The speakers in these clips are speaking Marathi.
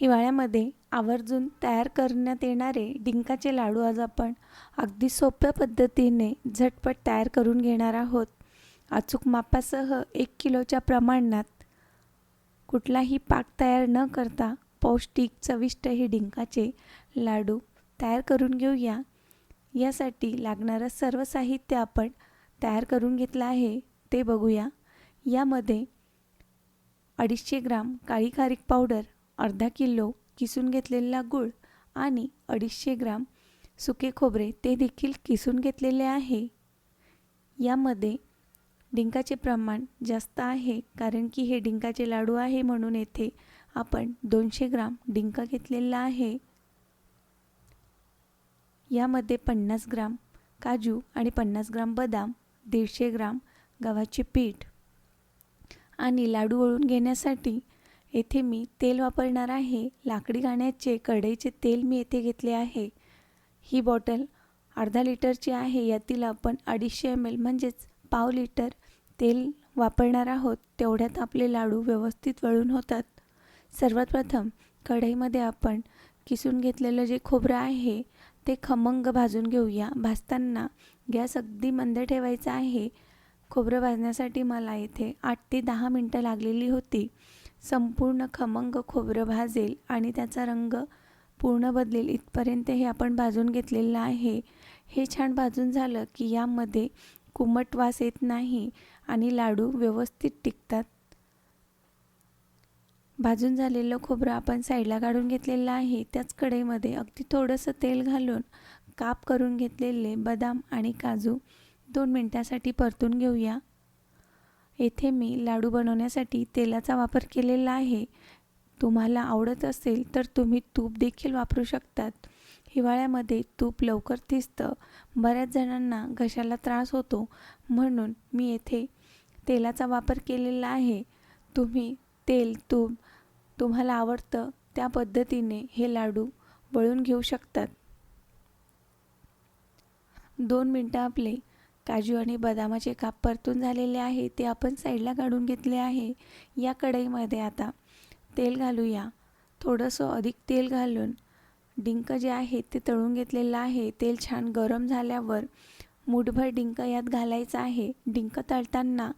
हिवाळ्यामध्ये आवर्जून तयार करण्यात येणारे डिंकाचे लाडू आज आपण अगदी सोप्या पद्धतीने झटपट तयार करून घेणार आहोत. अचूक मापासह एक किलोच्या प्रमाणात कुठलाही पाक तयार न करता पौष्टिक चविष्ट हे डिंकाचे लाडू तयार करून घेऊया. यासाठी लागणारं सर्व साहित्य आपण तयार करून घेतलं आहे ते बघूया. यामध्ये अडीचशे ग्राम काळी खारीक पावडर अर्धा किलो किसून घेतलेला गूळ आणि अडीचशे ग्राम सुके खोबरे ते देखील किसून घेतलेले आहे. यामध्ये डिंकाचे प्रमाण जास्त आहे कारण की हे डिंकाचे लाडू आहे म्हणून येथे आपण दोनशे ग्राम डिंक घेतलेला आहे. यामध्ये पन्नास ग्राम काजू आणि पन्नास ग्राम बदाम दीडशे ग्राम गव्हाचे पीठ आणि लाडू वळून घेण्यासाठी येथे मी तेल वापरणार आहे. लाकडी गाण्याचे कढईचे तेल मी येथे घेतले आहे. ही बॉटल अर्धा लिटरची आहे. यातील आपण अडीचशे एम एल म्हणजेच पाव लिटर तेल वापरणार आहोत. तेवढ्यात आपले लाडू व्यवस्थित वळून होतात. सर्वात प्रथम कढईमध्ये आपण किसून घेतलेलं जे खोबरं आहे ते खमंग भाजून घेऊया. भाजताना गॅस अगदी मंद ठेवायचा आहे. खोबरं भाजण्यासाठी मला येथे आठ ते दहा मिनटं लागलेली होती. संपूर्ण खमंग खोबरं भाजेल आणि त्याचा रंग पूर्ण बदलेल. इथपर्यंत हे आपण भाजून घेतलेलं आहे. हे छान भाजून झालं की यामध्ये कुमट वास येत नाही आणि लाडू व्यवस्थित टिकतात. भाजून झालेलं खोबरं आपण साईडला काढून घेतलेलं आहे. त्याच कढईमध्ये अगदी थोडंसं तेल घालून काप करून घेतलेले बदाम आणि काजू दोन मिनटासाठी परतून घेऊया. येथे मी लाडू बनवण्यासाठी तेलाचा वापर केलेला आहे. तुम्हाला आवडत असेल तर तुम्ही तूप देखील वापरू शकतात. हिवाळ्यामध्ये तूप लवकर तिसतं बऱ्याच जणांना घशाला त्रास होतो. म्हणून मी येथे तेलाचा वापर केलेला आहे. तुम्ही तेल तूप तुम्हाला आवडतं त्या पद्धतीने हे लाडू वळून घेऊ शकतात. दोन मिनटं आपले काजू आणि बदामाचे काप परतून झालेले आहे ते आपण साईडला काढून घेतले आहे. या कढईमध्ये आता तेल घालूया. थोडंसं अधिक तेल घालून डिंक जे आहे ते तळून घेतलेलं आहे. तेल छान गरम झाल्यावर मुठभर डिंक यात घालायचा आहे. डिंक तळताना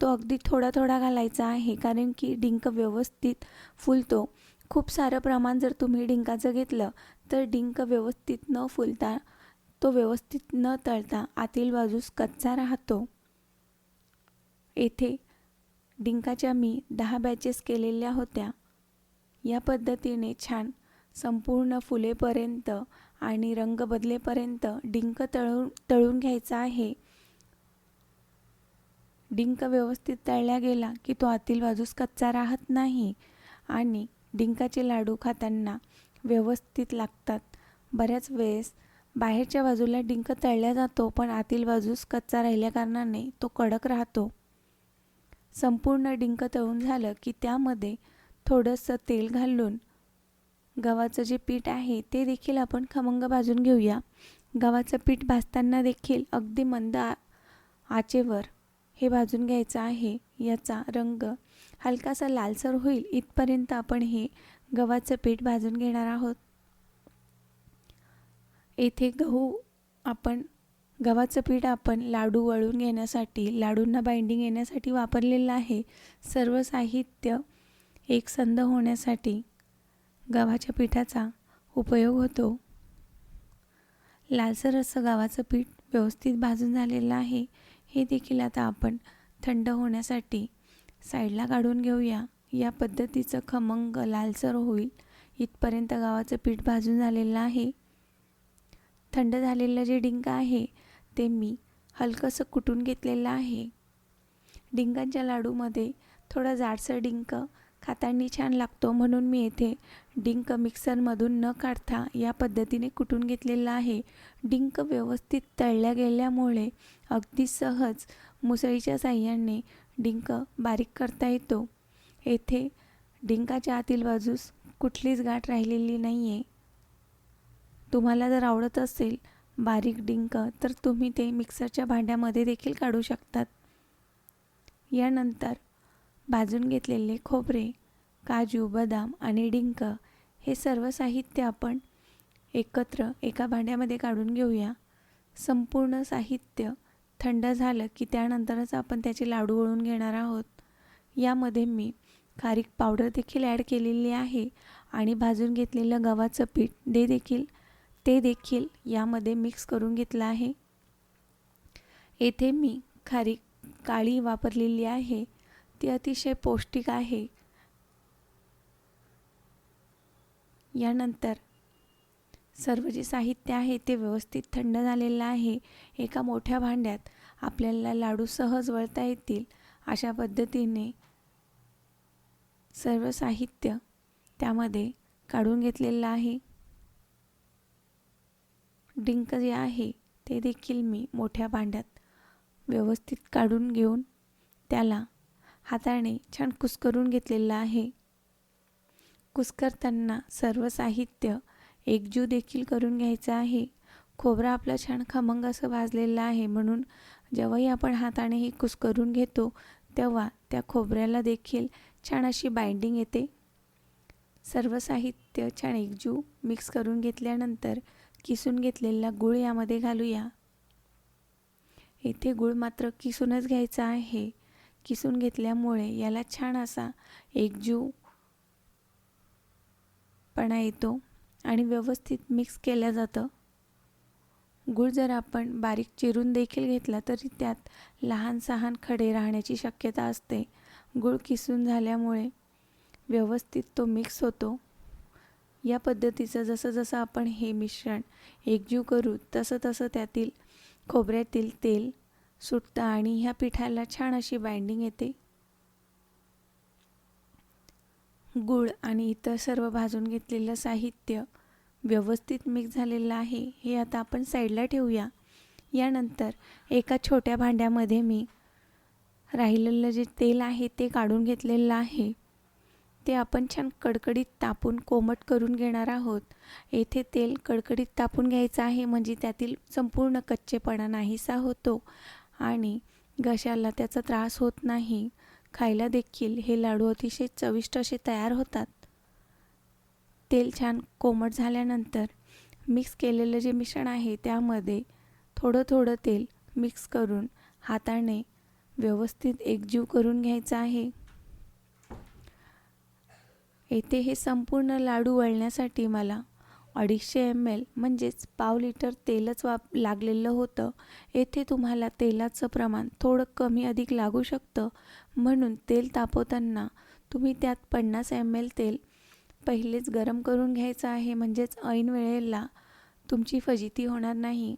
तो अगदी थोडा थोडा घालायचा आहे कारण की डिंक व्यवस्थित फुलतो. खूप सारं प्रमाण जर तुम्ही डिंकाचं घेतलं तर डिंक व्यवस्थित न फुलता तो व्यवस्थित न तळता आतील बाजूस कच्चा राहतो. येथे डिंकाच्या मी दहा बॅचेस केलेल्या होत्या. या पद्धतीने छान संपूर्ण फुलेपर्यंत आणि रंग बदलेपर्यंत डिंक तळून तळून घ्यायचा आहे. डिंक व्यवस्थित तळल्या गेला की तो आतील बाजूस कच्चा राहत नाही आणि डिंकाचे लाडू खाताना व्यवस्थित लागतात. बऱ्याच वेळेस बाहेरच्या बाजूला डिंक तळल्या जातो पण आतील बाजूस कच्चा राहिल्या कारणाने तो कडक राहतो. संपूर्ण डिंक तळून झालं की त्यामध्ये थोडंसं तेल घालून गव्हाचं जे पीठ आहे ते देखील आपण खमंग भाजून घेऊया. गव्हाचं पीठ भाजताना देखील अगदी मंद आचेवर हे भाजून घ्यायचं आहे. याचा रंग हलकासा लालसर होईल. इथपर्यंत आपण हे गव्हाचं पीठ भाजून घेणार आहोत. येथे गहू आपण गव्हाचं पीठ आपण लाडू वळून घेण्यासाठी लाडूंना बाइंडिंग येण्यासाठी वापरलेलं आहे. सर्व साहित्य एकसंध होण्यासाठी गव्हाच्या पिठाचा उपयोग होतो. लालसर असं गव्हाचं पीठ व्यवस्थित भाजून झालेलं आहे. हे देखील आता आपण थंड होण्यासाठी साईडला काढून घेऊया. या पद्धतीचं खमंग लालसर होईल. इथपर्यंत गव्हाचं पीठ भाजून झालेलं आहे. थंड झालेलं जे डिंक आहे ते मी हलकंसं कुटून घेतलेलं आहे. डिंकांच्या लाडूमध्ये थोडा जाडसर डिंक खाताना छान लागतो म्हणून मी येथे डिंक मिक्सरमधून न काढता या पद्धतीने कुटून घेतलेला आहे. डिंक व्यवस्थित तळल्या गेल्यामुळे अगदी सहज मुसळीच्या साह्याने डिंक बारीक करता येतो. येथे डिंकाच्या आतील बाजूस कुठलीच गाठ राहिलेली नाही आहे तुम्हाला जर आवडत असेल बारीक डिंक तर तुम्ही ते मिक्सरच्या भांड्यामध्ये देखील काढू शकतात. यानंतर भाजून घेतलेले खोबरे काजू बदाम आणि डिंक हे सर्व साहित्य आपण एकत्र एका भांड्यामध्ये काढून घेऊया. संपूर्ण साहित्य थंड झालं की त्यानंतरच आपण त्याचे लाडू वळून घेणार आहोत. यामध्ये मी खारीक पावडर देखील ॲड केलेली आहे आणि भाजून घेतलेलं गव्हाचं पीठ दे देखील ते देखील यामध्ये मिक्स करून घेतलं आहे. येथे मी खारी काळी वापरलेली आहे. ती अतिशय पौष्टिक आहे. यानंतर सर्व जे साहित्य आहे ते व्यवस्थित थंड झालेलं आहे. एका मोठ्या भांड्यात आपल्याला लाडू सहज वळता येतील. अशा पद्धतीने सर्व साहित्य त्यामध्ये काढून घेतलेलं आहे. डिंक जे आहे ते देखील मी मोठ्या भांड्यात व्यवस्थित काढून घेऊन त्याला हाताने छान कुस्करून घेतलेलं आहे. कुस्करताना सर्व साहित्य एकजू देखील करून घ्यायचं आहे. खोबरं आपला छान खमंग असं भाजलेलं आहे म्हणून जेव्हाही आपण हाताने हे कुस्करून घेतो तेव्हा त्या खोबऱ्याला देखील छान अशी बाइंडिंग येते. सर्व साहित्य छान एकजू मिक्स करून घेतल्यानंतर किसून घेतलेला गूळ यामध्ये घालूया. येथे गूळ मात्र किसूनच घ्यायचा आहे. किसून घेतल्यामुळे याला छान असा एकजीवपणा येतो आणि व्यवस्थित मिक्स केलं जातं. गूळ जर आपण बारीक चिरून देखील घेतला तरी त्यात लहान सहान खडे राहण्याची शक्यता असते. गूळ किसून झाल्यामुळे व्यवस्थित तो मिक्स होतो. या पद्धतीचं जसं जसं आपण हे मिश्रण एकजीव करू तसं तसं त्यातील खोबऱ्यातील तेल सुटतं आणि ह्या पिठाला छान अशी बाइंडिंग येते. गूळ आणि इतर सर्व भाजून घेतलेलं साहित्य व्यवस्थित मिक्स झालेलं आहे हे आता आपण साईडला ठेवूया. यानंतर एका छोट्या भांड्यामध्ये मी राहिलेलं जे तेल आहे ते काढून घेतलेलं आहे. ते आपण छान कडकडीत तापून कोमट करून घेणार आहोत. येथे तेल कडकडीत तापून घ्यायचं आहे म्हणजे त्यातील संपूर्ण कच्चेपणा नाहीसा होतो आणि घशाला त्याचा त्रास होत नाही. खायला देखील हे लाडू अतिशय चविष्ट असे तयार होतात. तेल छान कोमट झाल्यानंतर मिक्स केलेलं जे मिश्रण आहे त्यामध्ये थोडं थोडं तेल मिक्स करून हाताने व्यवस्थित एकजीव करून घ्यायचा आहे. येथे हे संपूर्ण लाडू वळण्यासाठी मला अडीचशे एम एल म्हणजेच पाव लिटर तेलच वाप लागलेलं होतं. येथे तुम्हाला तेलाचं प्रमाण थोडं कमी अधिक लागू शकतं. म्हणून तेल तापवताना तुम्ही त्यात पन्नास एम एल तेल पहिलेच गरम करून घ्यायचं आहे. म्हणजेच ऐन वेळेला तुमची फजिती होणार नाही.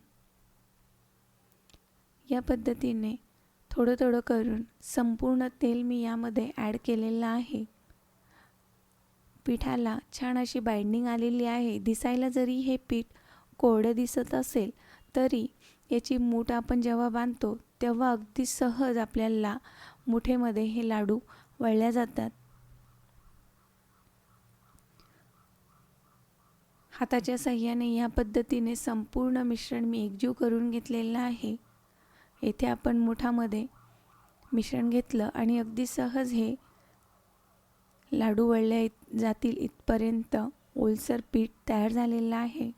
या पद्धतीने थोडं थोडं करून संपूर्ण तेल मी यामध्ये ॲड केलेलं आहे. पिठाला छान अशी बाइंडिंग आलेली आहे. दिसायला जरी हे पीठ कोरडं दिसत असेल तरी याची मूठ आपण जेव्हा बांधतो तेव्हा अगदी सहज आपल्याला मुठेमध्ये हे लाडू वळल्या जातात. हाताच्या सहाय्याने या पद्धतीने संपूर्ण मिश्रण मी एकजीव करून घेतलेलं आहे. येथे आपण मुठामध्ये मिश्रण घेतलं आणि अगदी सहज हे लाडू वळले जातील इथपर्यंत ओलसर पीठ तयार झालेलं आहे.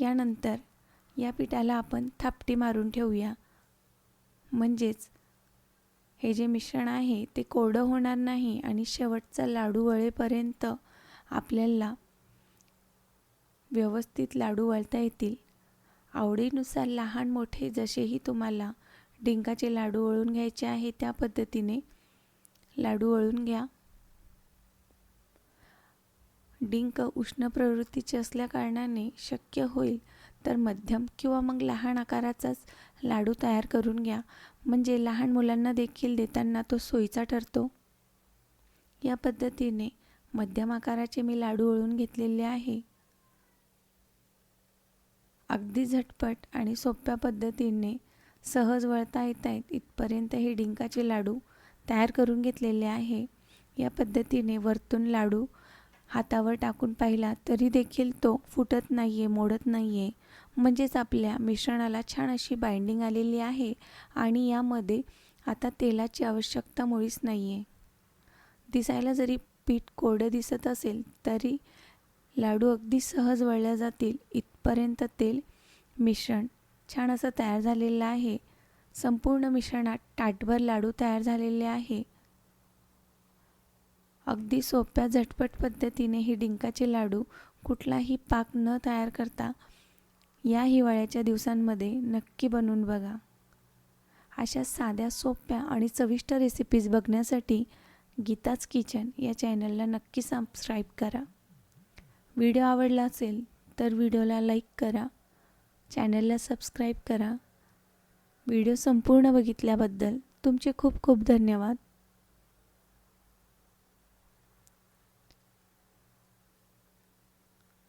यानंतर या पिठाला आपण थापटी मारून ठेवूया. म्हणजेच हे जे मिश्रण आहे ते कोरडं होणार नाही आणि शेवटचा लाडू वळेपर्यंत आपल्याला व्यवस्थित लाडू वळता येतील. आवडीनुसार लहान मोठे जसेही तुम्हाला डिंकाचे लाडू वळून घ्यायचे आहे त्या पद्धतीने लाडू वळून घ्या. डिंक उष्ण प्रवृत्तीचे असल्याकारणाने शक्य होईल तर मध्यम किंवा मग लहान आकाराचाच लाडू तयार करून घ्या. म्हणजे लहान मुलांना देखील देताना तो सोयीचा ठरतो. या पद्धतीने मध्यम आकाराचे मी लाडू वळून घेतलेले आहे. अगदी झटपट आणि सोप्या पद्धतीने सहज वळता येत आहेत इथपर्यंत हे डिंकाचे लाडू तयार करून घेतलेले आहे. या पद्धतीने वरतून लाडू हातावर टाकून पाहिला तरी देखील तो फुटत नाही आहे मोडत नाही आहे म्हणजेच आपल्या मिश्रणाला छान अशी बाइंडिंग आलेली आहे आणि यामध्ये आता तेलाची आवश्यकता मुळीच नाही आहे दिसायला जरी पीठ कोरडं दिसत असेल तरी लाडू अगदी सहज वळल्या जातील. इथपर्यंत तेल मिश्रण छान असं तयार झालेलं आहे. संपूर्ण मिश्रणात ताटभर लाडू तयार झालेले आहे. अगदी सोप्या झटपट पद्धतीने हे डिंकाचे लाडू कुठलाही पाक न तयार करता या हिवाळ्याच्या दिवसांमध्ये नक्की बनवून बघा. अशा साध्या सोप्या आणि चविष्ट रेसिपीज बघण्यासाठी गीताच किचन या चॅनलला नक्की सबस्क्राईब करा. व्हिडिओ आवडला असेल तर व्हिडिओला लाईक करा. चॅनलला सबस्क्राईब करा. व्हिडिओ संपूर्ण बघितल्याबद्दल तुमचे खूप खूप धन्यवाद.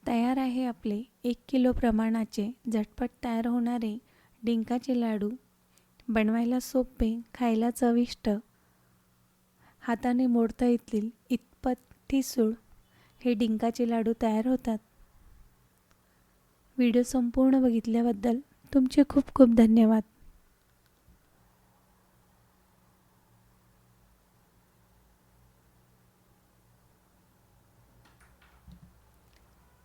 तयार आहे आपले एक किलो प्रमाणाचे झटपट तयार होणारे डिंकाचे लाडू. बनवायला सोपे खायला चविष्ट. हाताने मोडता येतील इतपत ठिसूळ. हे डिंकाचे लाडू तयार होतात. व्हिडिओ संपूर्ण बघितल्याबद्दल तुमचे खूप खूप धन्यवाद.